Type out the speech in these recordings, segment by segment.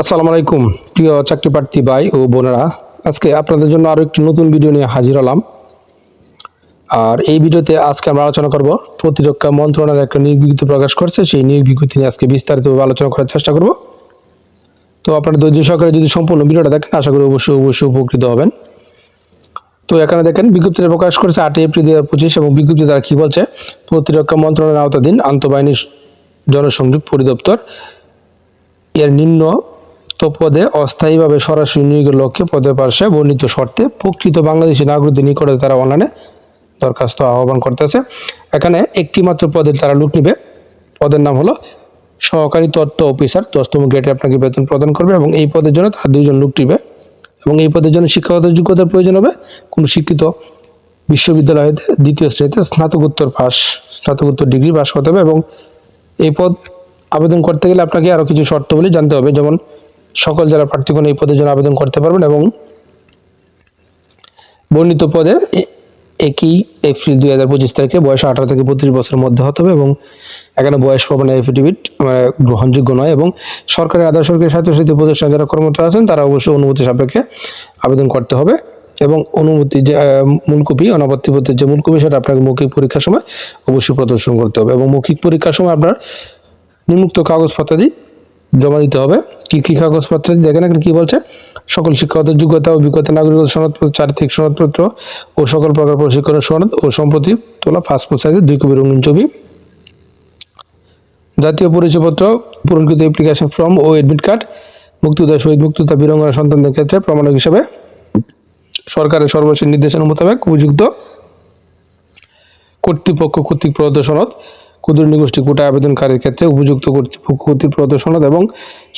আসসালামু আলাইকুম, প্রিয় চাকরি প্রার্থী ভাই ও বোনেরা। আজকে আপনাদের জন্য আরও একটি নতুন ভিডিও নিয়ে হাজির হলাম। আর এই ভিডিওতে আজকে আমরা আলোচনা করব, প্রতিরক্ষা মন্ত্রণালয় একটা বিজ্ঞপ্তি প্রকাশ করছে, সেই নিয়োগ নিয়ে আজকে বিস্তারিতভাবে আলোচনা করার চেষ্টা করব। তো আপনারা ধৈর্য সহকারে যদি সম্পূর্ণ ভিডিওটা দেখেন, আশা করি অবশ্যই অবশ্যই উপকৃত হবেন। তো এখানে দেখেন, বিজ্ঞপ্তিটা প্রকাশ করেছে আটই এপ্রিল দু পঁচিশ এবং বিজ্ঞপ্তি তারা কি বলছে, প্রতিরক্ষা মন্ত্রণালয়ের আওতাধীন আন্তঃবাহিনী জনসংযোগ পরিদপ্তর এর নিম্ন তো পদে অস্থায়ীভাবে সরাসরি নিয়োগের লক্ষ্যে পদের পাশে বর্ণিত শর্তে প্রকৃত বাংলাদেশি নাগরিকদের নিকটে তারা অনলাইনে দরখাস্ত আহ্বান করতেছে। এখানে একটি মাত্র পদের তারা লুট নিবে। পদের নাম হলো সহকারী তত্ত্ব অফিসার দশতম গ্রেডে আপনাকে বেতন প্রদান করবে এবং এই পদের জন্য তারা দুইজন লোক নিবে এবং এই পদের জন্য শিক্ষাগত যোগ্যতার প্রয়োজন হবে। কোনো শিক্ষিত বিশ্ববিদ্যালয় হতে দ্বিতীয় শ্রেণীতে স্নাতকোত্তর পাস, স্নাতকোত্তর ডিগ্রি পাস করতে হবে এবং এই পদ আবেদন করতে গেলে আপনাকে আরও কিছু শর্তগুলি জানতে হবে। যেমন সকল জেলা প্রার্থীগণ এই পদের জন্য আবেদন করতে পারবেন এবং বর্ণিত পদে একই এপ্রিল দুই হাজার পঁচিশ তারিখে বয়স আঠারো থেকে বত্রিশ বছরের মধ্যে হতে হবে এবং এখানে বয়স প্রমাণ এফিডেভিট গ্রহণযোগ্য নয় এবং সরকারি আধা সরকারি স্বায়ত্তশাসিত প্রতিষ্ঠান যারা কর্মরত আছেন তারা অবশ্যই অনুমতি সাপেক্ষে আবেদন করতে হবে এবং অনুমতি যে আহ, মূল কপি অনাপত্তিপত্রের যে মূল কপি সেটা আপনাকে মৌখিক পরীক্ষার সময় অবশ্যই প্রদর্শন করতে হবে এবং মৌখিক পরীক্ষার সময় আপনার নিম্নোক্ত কাগজপত্রাদি জমা দিতে হবে। কি কি কাগজপত্র দেখেন এখানে কি বলছে? সকল শিক্ষাগত যোগ্যতা, অভিজ্ঞতা, নাগরিকতা, সনদপত্র, চারিত্রিক সনদপত্র ও সকল প্রকার প্রশিক্ষণের সনদ ও সম্প্রতি তোলা পাসপোর্ট সাইজের দুই কপি রঙিন ছবি। জাতীয় পরিচয়পত্র, পূরণকৃত অ্যাপ্লিকেশন ফর্ম ও এডমিট কার্ড মুক্তিযোদ্ধা শহীদ মুক্তিযোদ্ধা বীরঙ্গনা সন্তানদের ক্ষেত্রে প্রমাণক হিসেবে সরকারের সর্বশেষ নির্দেশনা মোতাবেক উপযুক্ত কর্তৃপক্ষ কর্তৃক প্রদত্ত সনদ। ক্ষুদ্র নিগোষ্ঠী কোটায় আবেদনকারীর ক্ষেত্রে উপযুক্ত কর্তৃপক্ষ সনদ এবং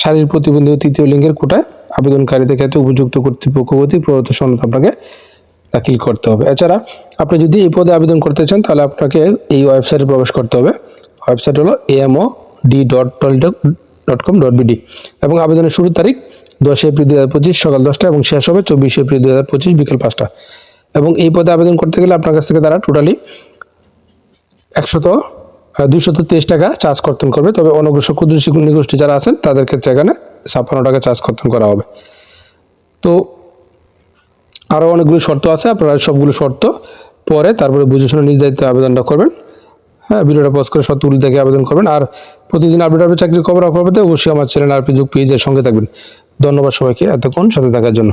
শারীরিক প্রতিবন্ধী তৃতীয় লিঙ্গের কোটায় আবেদনকারীদের ক্ষেত্রে উপযুক্ত কর্তৃপক্ষ কর্তৃক প্রদত্ত সনদ আপনাকে দাখিল করতে হবে। এছাড়া আপনি যদি এই পদে আবেদন করতে চান, তাহলে আপনাকে এই ওয়েবসাইটে প্রবেশ করতে হবে। ওয়েবসাইট হলো AMO D dot dot com dot BD এবং আবেদনের শুরুর তারিখ দশই এপ্রিল দু হাজার পঁচিশ, সকাল দশটা এবং শেষ হবে চব্বিশে এপ্রিল দু হাজার পঁচিশ, বিকেল পাঁচটা। এবং এই পদে আবেদন করতে গেলে আপনার কাছ থেকে তারা টোটালি একশত দুশত তেইশ টাকা চার্জ কর্তন করবে। তবে অনগ্রসর ক্ষুদ্র নিগোষ্ঠী যারা আছেন তাদের ক্ষেত্রে এখানে ছাপ্পান্ন টাকা চার্জ কর্তন করা হবে। তো আরও অনেকগুলো শর্ত আছে, আপনারা সবগুলো শর্ত পরে তারপরে বুঝে শুনে নিজ দায়িত্বে আবেদনটা করবেন। হ্যাঁ ভিডিওটা পজ করে শর্তগুলি দেখে আবেদন করবেন। আর প্রতিদিন আপডেট আপডেট চাকরির খবর অপরাধে অবশ্যই আমার চ্যানেল আর ফেসবুক পেজের সঙ্গে থাকবেন। ধন্যবাদ সবাইকে এতক্ষণ সাথে থাকার জন্য।